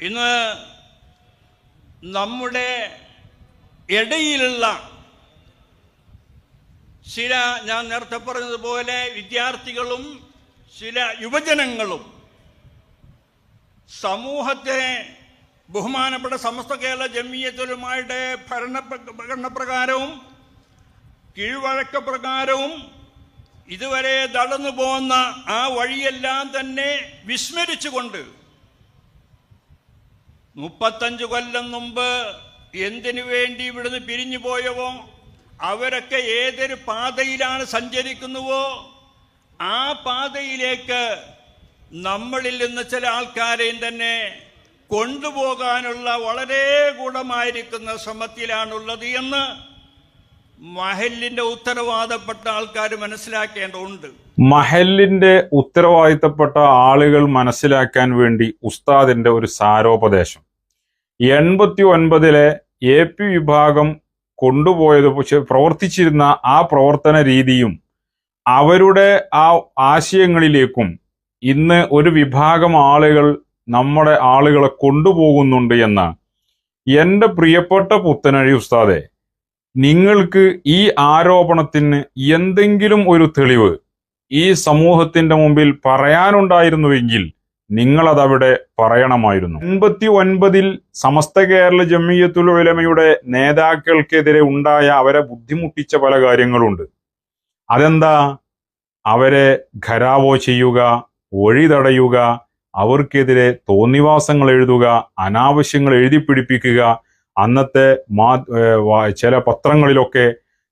ഇന്ന് നമ്മുടെ ഇടയിലുള്ള ചില ഞാൻ നേരത്തെ പറഞ്ഞതുപോലെ വിദ്യാർത്ഥികളും ചില യുവജനങ്ങളും സമൂഹത്തെ ബഹുമാനപ്പെട്ട സമസ്ത കേരള ജമീയത്തിലുമായിട്ട് ഭരണ ഭരണപ്രകാരവും കീഴ്വഴക്ക പ്രകാരവും ഇതുവരെ നടന്നു പോകുന്ന ആ വഴിയെല്ലാം തന്നെ വിസ്മരിച്ചുകൊണ്ട് മുപ്പത്തഞ്ച് കൊല്ലം മുമ്പ് എന്തിനു വേണ്ടി ഇവിടുന്ന് പിരിഞ്ഞു പോയവോ? അവരൊക്കെ ഏതൊരു പാതയിലാണ് സഞ്ചരിക്കുന്നുവോ? ആ പാതയിലേക്ക് നമ്മളിൽ നിന്ന് ചില ആൾക്കാരെയും തന്നെ കൊണ്ടുപോകാനുള്ള വളരെ ഗുണമായിരിക്കുന്ന ശ്രമത്തിലാണുള്ളത് എന്ന് മഹലിന്റെ ഉത്തരവാദപ്പെട്ട ആൾക്കാർ മനസ്സിലാക്കേണ്ടതുണ്ട്. മഹലിന്റെ ഉത്തരവാദിത്തപ്പെട്ട ആളുകൾ മനസ്സിലാക്കാൻ വേണ്ടി ഉസ്താദിന്റെ ഒരു സാരോപദേശം. എൺപത്തി ഒൻപതിലെ എ പി വിഭാഗം കൊണ്ടുപോയത് പ്രവർത്തിച്ചിരുന്ന ആ പ്രവർത്തന രീതിയും അവരുടെ ആ ആശയങ്ങളിലേക്കും ഇന്ന് ഒരു വിഭാഗം ആളുകൾ നമ്മുടെ ആളുകളെ കൊണ്ടുപോകുന്നുണ്ട് എന്ന എന്റെ പ്രിയപ്പെട്ട പുത്തനഴി ഉസ്താദെ നിങ്ങൾക്ക് ഈ ആരോപണത്തിന് എന്തെങ്കിലും ഒരു തെളിവ് ഈ സമൂഹത്തിന്റെ മുമ്പിൽ പറയാനുണ്ടായിരുന്നുവെങ്കിൽ നിങ്ങളതവിടെ പറയണമായിരുന്നു. എൺപത്തി ഒൻപതിൽ സമസ്ത കേരള ജമിയത്തുൽ ഉലമയുടെ നേതാക്കൾക്കെതിരെ ഉണ്ടായ അവരെ ബുദ്ധിമുട്ടിച്ച പല കാര്യങ്ങളുണ്ട്. അതെന്താ? അവരെ ഖരാവോ ചെയ്യുക ഒഴിതടയുക അവർക്കെതിരെ തോന്നിവാസങ്ങൾ എഴുതുക അനാവശ്യങ്ങൾ എഴുതി പിടിപ്പിക്കുക അന്നത്തെ മാ ചില പത്രങ്ങളിലൊക്കെ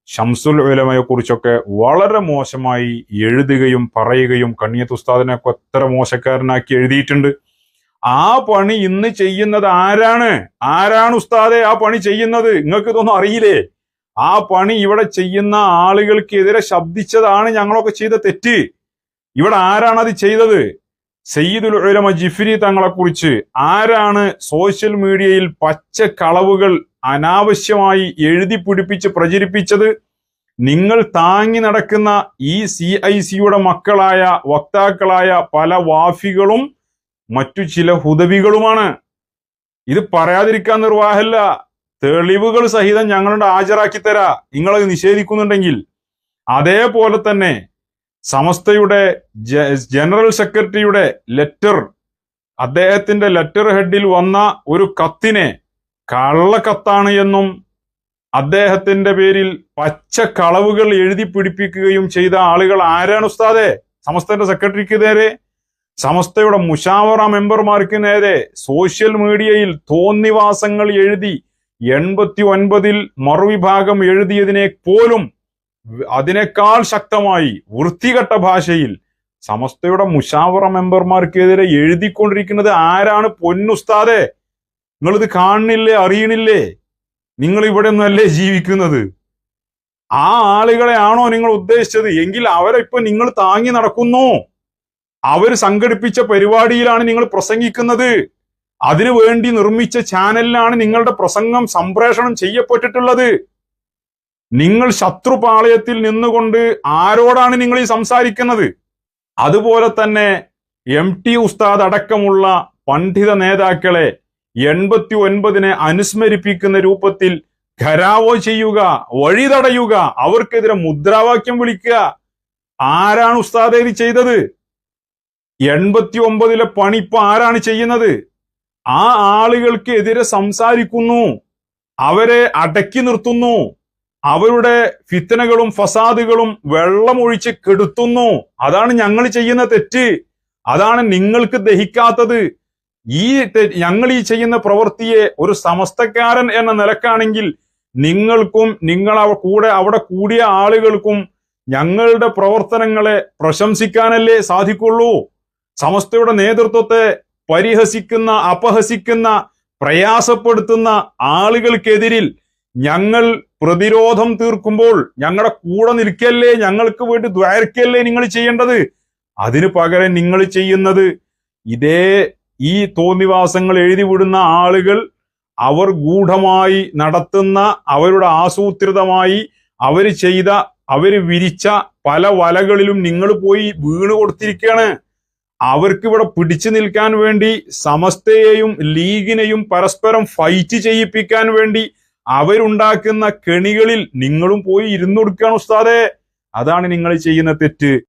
ഷംസുൽ ഉലമയെ കുറിച്ചൊക്കെ വളരെ മോശമായി എഴുതുകയും പറയുകയും കണ്ണിയത്ത് ഉസ്താദിനെ എത്ര മോശക്കാരനാക്കി എഴുതിയിട്ടുണ്ട്. ആ പണി ഇന്ന് ചെയ്യുന്നത് ആരാണ്? ആരാണ് ഉസ്താദെ ആ പണി ചെയ്യുന്നത്? നിങ്ങൾക്ക് ഇതൊന്നും അറിയില്ലേ? ആ പണി ഇവിടെ ചെയ്യുന്ന ആളുകൾക്കെതിരെ ശബ്ദിച്ചതാണ് ഞങ്ങളൊക്കെ ചെയ്ത തെറ്റ്. ഇവിടെ ആരാണ് അത് ചെയ്തത്? സയ്യിദുൽ ഉലമ ജിഫിരി തങ്ങളെ കുറിച്ച് ആരാണ് സോഷ്യൽ മീഡിയയിൽ പച്ച കളവുകൾ അനാവശ്യമായി എഴുതി പിടിപ്പിച്ച് പ്രചരിപ്പിച്ചത് നിങ്ങൾ താങ്ങി നടക്കുന്ന ഈ സി ഐ സിയുടെ മക്കളായ വക്താക്കളായ പല വാഫികളും മറ്റു ചില ഹുദവികളുമാണ്. ഇത് പറയാതിരിക്കാൻ നിർവാഹമല്ല തെളിവുകൾ സഹിതം ഞങ്ങളുടെ ഹാജരാക്കി തരാ നിങ്ങളത് നിഷേധിക്കുന്നുണ്ടെങ്കിൽ. അതേപോലെ തന്നെ സമസ്തയുടെ ജനറൽ സെക്രട്ടറിയുടെ ലെറ്റർ അദ്ദേഹത്തിന്റെ ലെറ്റർ ഹെഡിൽ വന്ന ഒരു കത്തിനെ കള്ളക്കത്താണ് എന്നും അദ്ദേഹത്തിന്റെ പേരിൽ പച്ച കളവുകൾ എഴുതി പിടിപ്പിക്കുകയും ചെയ്ത ആളുകൾ ആരാണ് ഉസ്താദെ? സമസ്തന്റെ സെക്രട്ടറിക്ക് നേരെ സമസ്തയുടെ മുഷാവറ മെമ്പർമാർക്ക് നേരെ സോഷ്യൽ മീഡിയയിൽ തോന്നിവാസങ്ങൾ എഴുതി എൺപത്തി ഒൻപതിൽ മറുവിഭാഗം എഴുതിയതിനെ പോലും അതിനേക്കാൾ ശക്തമായി വൃത്തികെട്ട ഭാഷയിൽ സമസ്തയുടെ മുഷാവറ മെമ്പർമാർക്കെതിരെ എഴുതിക്കൊണ്ടിരിക്കുന്നത് ആരാണ് പൊന്നുസ്താദെ? നിങ്ങളിത് കാണുന്നില്ലേ അറിയണില്ലേ? നിങ്ങൾ ഇവിടെ ഒന്നല്ലേ ജീവിക്കുന്നത്? ആ ആളുകളെ ആണോ നിങ്ങൾ ഉദ്ദേശിച്ചത്? എങ്കിൽ അവരെ നിങ്ങൾ താങ്ങി നടക്കുന്നു. അവർ സംഘടിപ്പിച്ച പരിപാടിയിലാണ് നിങ്ങൾ പ്രസംഗിക്കുന്നത്. അതിനു വേണ്ടി നിർമ്മിച്ച ചാനലിലാണ് നിങ്ങളുടെ പ്രസംഗം സംപ്രേഷണം ചെയ്യപ്പെട്ടിട്ടുള്ളത്. നിങ്ങൾ ശത്രുപാളയത്തിൽ നിന്നുകൊണ്ട് ആരോടാണ് നിങ്ങൾ ഈ സംസാരിക്കുന്നത്? അതുപോലെ തന്നെ എം ടി ഉസ്താദ് അടക്കമുള്ള പണ്ഡിത നേതാക്കളെ എൺപത്തി ഒൻപതിനെ അനുസ്മരിപ്പിക്കുന്ന രൂപത്തിൽ ഖരാവോ ചെയ്യുക വഴി തടയുക അവർക്കെതിരെ മുദ്രാവാക്യം വിളിക്കുക. ആരാണ് ഉസ്താദ് ഇത് ചെയ്തത്? എൺപത്തി ഒമ്പതിലെ പണി ഇപ്പൊ ആരാണ് ചെയ്യുന്നത്? ആ ആളുകൾക്ക് എതിരെ സംസാരിക്കുന്നു അവരെ അടക്കി നിർത്തുന്നു അവരുടെ ഫിത്തനകളും ഫസാദുകളും വെള്ളമൊഴിച്ച് കെടുത്തുന്നു. അതാണ് ഞങ്ങൾ ചെയ്യുന്ന തെറ്റ്. അതാണ് നിങ്ങൾക്ക് ദഹിക്കാത്തത്. ഈ ഞങ്ങൾ ഈ ചെയ്യുന്ന പ്രവൃത്തിയെ ഒരു സമസ്തക്കാരൻ എന്ന നിലക്കാണെങ്കിൽ നിങ്ങൾക്കും നിങ്ങൾ കൂടെ അവിടെ കൂടിയ ആളുകൾക്കും ഞങ്ങളുടെ പ്രവർത്തനങ്ങളെ പ്രശംസിക്കാനല്ലേ സാധിക്കുള്ളൂ. സമസ്തയുടെ നേതൃത്വത്തെ പരിഹസിക്കുന്ന അപഹസിക്കുന്ന പ്രയാസപ്പെടുത്തുന്ന ആളുകൾക്കെതിരിൽ ഞങ്ങൾ പ്രതിരോധം തീർക്കുമ്പോൾ ഞങ്ങളുടെ കൂടെ നിൽക്കല്ലേ ഞങ്ങൾക്ക് വേണ്ടി ദ്വാരക്കല്ലേ നിങ്ങൾ ചെയ്യേണ്ടത്? അതിനു പകരം നിങ്ങൾ ചെയ്യുന്നത് ഇതേ ഈ തോന്നിവാസങ്ങൾ എഴുതിവിടുന്ന ആളുകൾ അവർ ഗൂഢമായി നടത്തുന്ന അവരുടെ ആസൂത്രിതമായി അവർ ചെയ്ത അവർ വിരിച്ച പല വലകളിലും നിങ്ങൾ പോയി വീണ് കൊടുത്തിരിക്കുകയാണ്. അവർക്ക് ഇവിടെ പിടിച്ചു നിൽക്കാൻ വേണ്ടി സമസ്തയെയും ലീഗിനെയും പരസ്പരം ഫൈറ്റ് ചെയ്യിപ്പിക്കാൻ വേണ്ടി അവരുണ്ടാക്കുന്ന കെണികളിൽ നിങ്ങളും പോയി ഇരുന്നു കൊടുക്കുകയാണ് ഉസ്താദെ. അതാണ് നിങ്ങൾ ചെയ്യുന്ന തെറ്റ്.